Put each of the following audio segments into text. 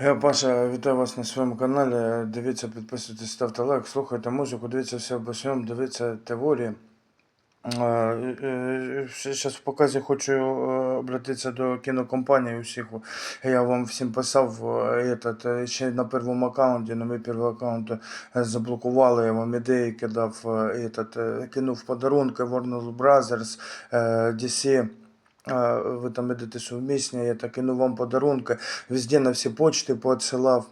Я Паша, вітаю вас на своєму каналі. Дивіться, підписуйтесь, ставте лайк, слухайте музику, дивіться все обо всьому, дивіться теорії. Зараз в показі хочу е, обратитися до кінокомпанії усіх. Я вам всім писав е, этот, е, ще на першому аккаунті, на мій перший аккаунт е, заблокували, я вам ідеї кидав, е, этот, е, кинув подарунки Warner Brothers, е, DC. Ви там ідете сумісні, я так кину вам подарунки. Везде на всі почти поотсилав.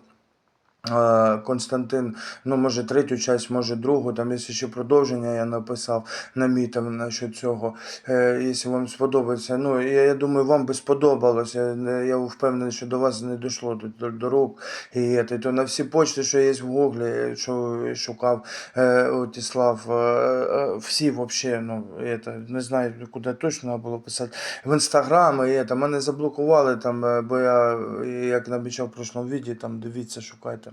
Константин, ну може третю часть, може другу, там є ще продовження, я написав, намітив насчет цього. Е, якщо вам сподобається. Ну, я, я думаю, вам би сподобалось. Я, не- я впевнений, що до вас не дійшло до, до, рук. І це, то на всі почти, що є в Гуглі, що шукав е, Отіслав, е, е, всі взагалі, ну, это, не знаю, куди точно було писати. В інстаграм, і это, мене заблокували там, е, бо я, е, як намічав в прошлому відео, там дивіться, шукайте.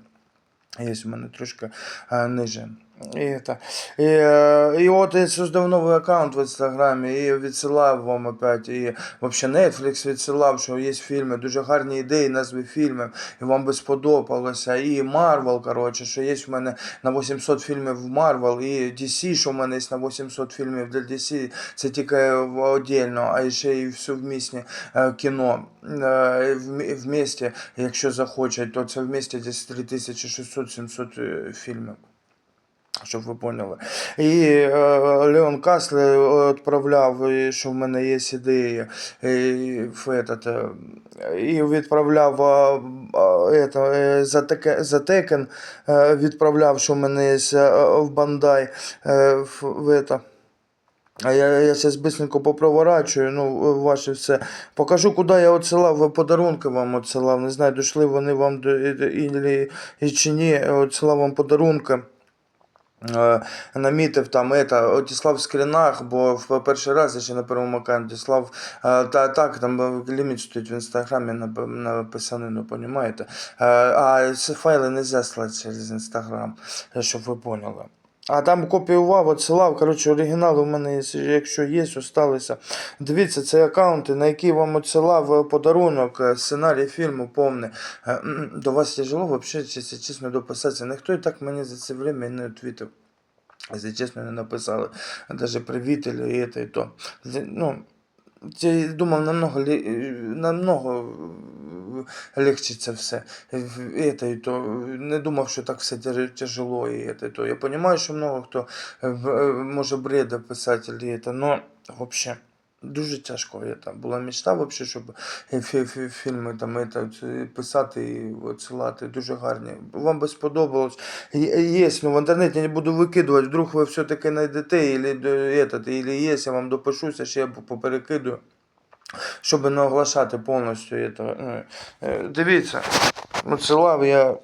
Є у мене трошки е, ниже. І, это, і, і от я создав новий аккаунт в інстаграмі і відсилав вам опять. І взагалі Netflix відсилав, що є фільми, дуже гарні ідеї, назви фільмів, і вам би сподобалося. І Marvel, коротше, що є в мене на 800 фільмів в Marvel, і DC, що в мене є на 800 фільмів для DC, це тільки в- отдельно, а ще і все вмісне е, кіно. В- Вместе, якщо захочуть, то це вместе десь 3600-700 е, фільмів. Щоб ви поняли. І е, Леон Касле відправляв, і що в мене є ідеї, і, в этот, е, і відправляв е, е, это, е, за, теке, за Текен, е, відправляв, що в мене є е, в Бандай, е, в, в это. А я, я зараз быстренько попроворачую, ну, ваше все. Покажу, куди я відсилав, подарунки вам відсилав. Не знаю, дійшли вони вам до, і, і, і чи ні, відсилав вам подарунки. Е, намітив там ета, отіслав скрінах, бо в перший раз я ще на першому аккаунті слав е, та так, там ліміт стоїть в інстаграмі на написаний, ну понімаєте. Е, А файли не можна через інстаграм, щоб ви поняли. А там копіював, відсилав. Коротше, оригінали в мене, якщо є, осталися. Дивіться, це аккаунти, на які вам відсилав е, подарунок, е, сценарій фільму повний. Е, До вас тяжело взагалі, чесно, чесно дописатися. Ніхто і так мені за це время не відвітив. Если честно, не написали. Даже привіт или это и то. Ну, я думав, намного, намного легче це все. В- Это і то. Не думав, що так все тяж- тяжело і это і то. Я понимаю, що много хто е, в- е, може бреда писати, или это, но вообще. Дуже тяжко это. Була мечта, вообще, щоб е, фі- фі- фільми там, это, е, писати і відсилати. Дуже гарні. Вам би сподобалось. Є, ну в інтернеті не буду викидувати, вдруг ви все-таки знайдете, или, е, этот, или є, я вам допишуся, ще я поперекидую, щоб не оглашати повністю. Это. ну, е, Дивіться, відсилав я.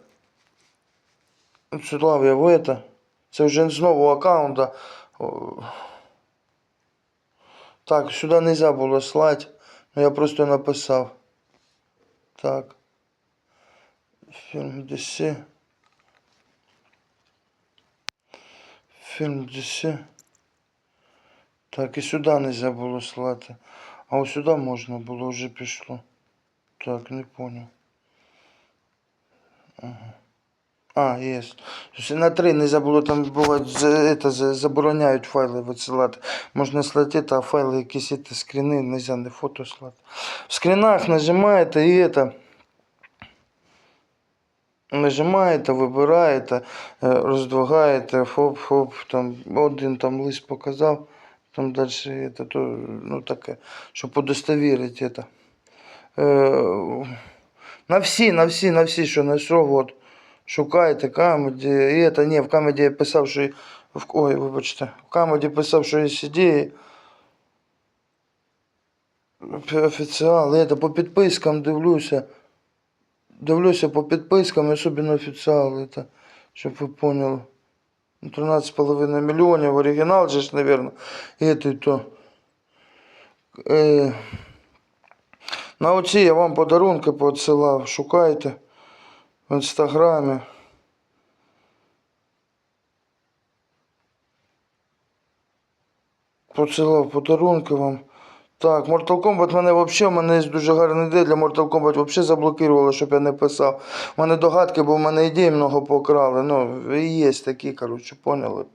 Відсилав я в это. Це вже з нового аккаунта. Так, сюди не можна було слати, но я просто написав. Так. Фільм DC. Фільм DC. Так, і сюди не можна було слати. А ось сюди можна було, вже пішло. Так, не понял. Ага. А, є. Тобто На три не забуло там буває, за- это, за- забороняють файли висилати. Можна слати, а файли якісь это, скріни, не можна не фото слати. В скрінах нажимаєте і это. Нажимаєте, вибираєте, е, роздвигаєте, хоп-хоп, там один там лист показав, там далі это, то, ну таке, щоб удостовірити это. Е, на всі, на всі, на всі, що знайшов, от, шукайте камеді, і это, ні, в камеді я писав, що, й- в, ой, вибачте, в камеді писав, що є ідеї, офіціал, это, по підпискам дивлюся, Дивлюся по підпискам, особливо офіціал, это, щоб ви поняли. Ну, 13,5 мільйонів, оригінал же ж, наверное, і это то. Е, на оці я вам подарунки поотсилав, шукайте в інстаграмі. Посилав подарунки вам. Так, Mortal Kombat мене взагалі, в мене є дуже гарна ідея для Mortal Kombat, взагалі заблокували, щоб я не писав. У мене догадки, бо в мене ідей много покрали. Ну, і є такі, коротше, поняли.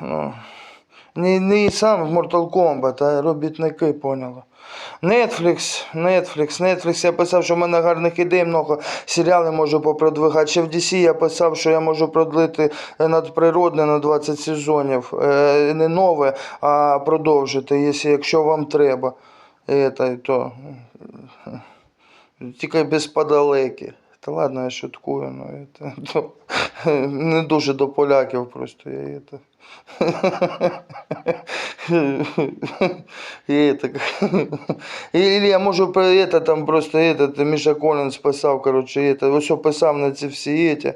Ну, не, не сам в Mortal Kombat, а робітники, поняли. Netflix, Netflix, Netflix, я писав, що в мене гарних ідей много, серіали можу попродвигати. Ще в DC я писав, що я можу продлити е, надприродне на 20 сезонів. Е, Не нове, а продовжити, якщо, якщо вам треба. Это, то, тільки без подалеки. Та ладно, я шуткую, ну это, то, не дуже до поляків просто я это. И это, или я можу про это там просто этот Міша Колінс писав, короче, это, ось писав на ці всі эти.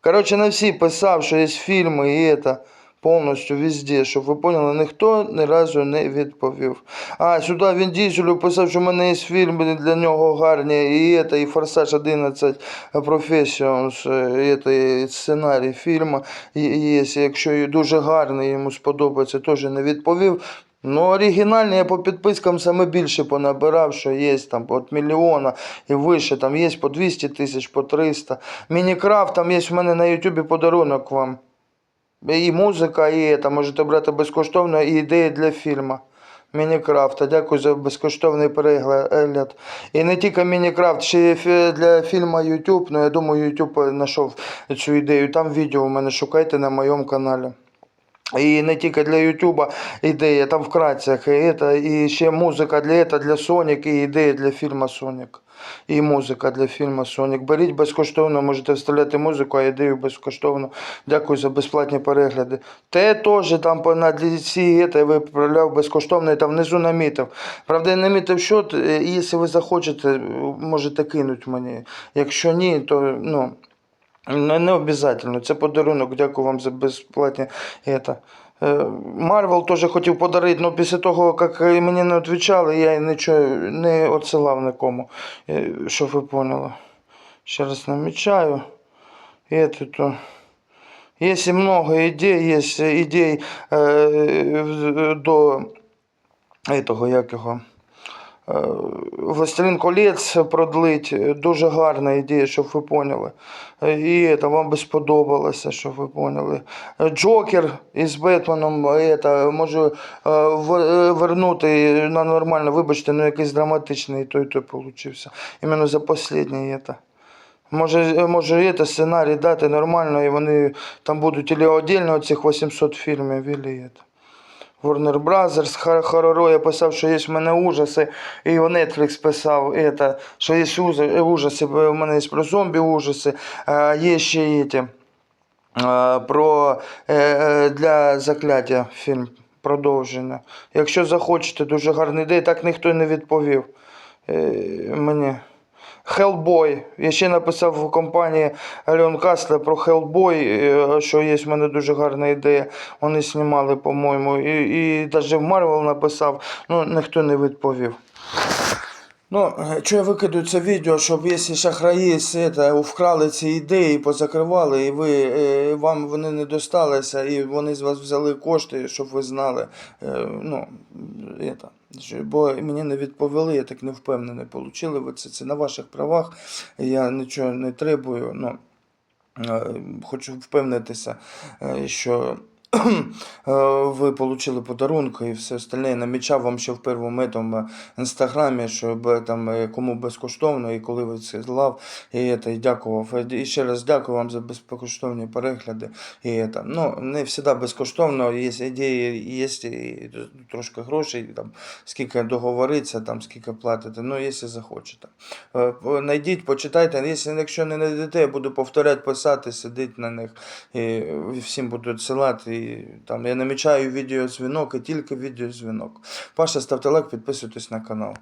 Короче, на всі писав, що є фільми і это. Повністю везде, щоб ви поняли, ніхто ні разу не відповів. А, сюди він Дізелю писав, що в мене є фільми для нього гарні, і це, і Форсаж 11 Professions, і це, і сценарій фільму є, якщо і дуже гарний, йому сподобається, теж не відповів. Ну, оригінальні я по підпискам саме більше понабирав, що є там от мільйона і вище, там є по 200 тисяч, по 300. Мінікрафт, там є в мене на Ютубі подарунок вам. І музика, і це, можете брати безкоштовно, і ідеї для фільму. Мінікрафта. Дякую за безкоштовний перегляд. І не тільки Мінікрафт, ще є для фільму YouTube. Ну, я думаю, YouTube знайшов цю ідею. Там відео у мене шукайте на моєму каналі. І не тільки для Ютуба ідея, там вкратце, і, це, і ще музика для це, для Сонік, і ідея для фільму Сонік. І музика для фільму Сонік. Беріть безкоштовно, можете вставляти музику, а ідею безкоштовно. Дякую за безплатні перегляди. Те теж там на DC це, виправляв безкоштовно, і там внизу намітив. Правда, я намітив і якщо ви захочете, можете кинути мені. Якщо ні, то ну. Не, не обов'язково. Це подарунок. Дякую вам за безплатні. Это. Марвел теж хотів подарити, але після того, як мені не відповідали, я нічого не відсилав нікому. Е, Щоб ви поняли. Ще раз намічаю. Это то. Есть и много идей, есть идей э, до этого, як його. Властелин колець продлить, дуже гарна ідея, щоб ви поняли. І це вам би сподобалося, щоб ви поняли. Джокер із Бетменом це, можу е, е, вернути на нормально, вибачте, ну якийсь драматичний той той получився. Іменно за останнє це. Може, може це сценарій дати нормально, і вони там будуть или отдельно цих 800 фільмів, или це. Warner Brothers, Хор- Хороро, я писав, що є в мене ужаси, і Netflix писав, это, що є ужаси, у мене є про зомбі ужаси, а, є ще і ті, про е, е, для закляття фільм продовження. Якщо захочете, дуже гарна ідея, так ніхто не відповів е, мені. Hellboy. Я ще написав в компанії Альон Касле про е, що є в мене дуже гарна ідея. Вони знімали, по-моєму. І, навіть в Марвел написав, ну ніхто не відповів. Ну, що я викидаю це відео, щоб якщо шахраї це, вкрали ці ідеї, позакривали, і ви, е, вам вони не досталися, і вони з вас взяли кошти, щоб ви знали. Е, ну, що- бо мені не відповіли, я так не впевнений, получили ви це, це на ваших правах, я нічого не требую. Ну, е, хочу впевнитися, е, що ви отримали подарунки і все остальне. Намічав вам ще в першому этом е, інстаграмі, щоб е, там е, кому безкоштовно і коли ви це злав, і, і дякував. Е, І ще раз дякую вам за безкоштовні перегляди. І, це, ну, не завжди безкоштовно, є ідеї, є трошки грошей, там, скільки договориться, там, скільки платите, ну, якщо захочете. Е, Найдіть, почитайте, якщо не знайдете, я буду повторяти, писати, сидіти на них, і всім буду відсилати. Там, я намічаю відеодзвінок і тільки відеодзвінок. Паша, ставте лайк, підписуйтесь на канал.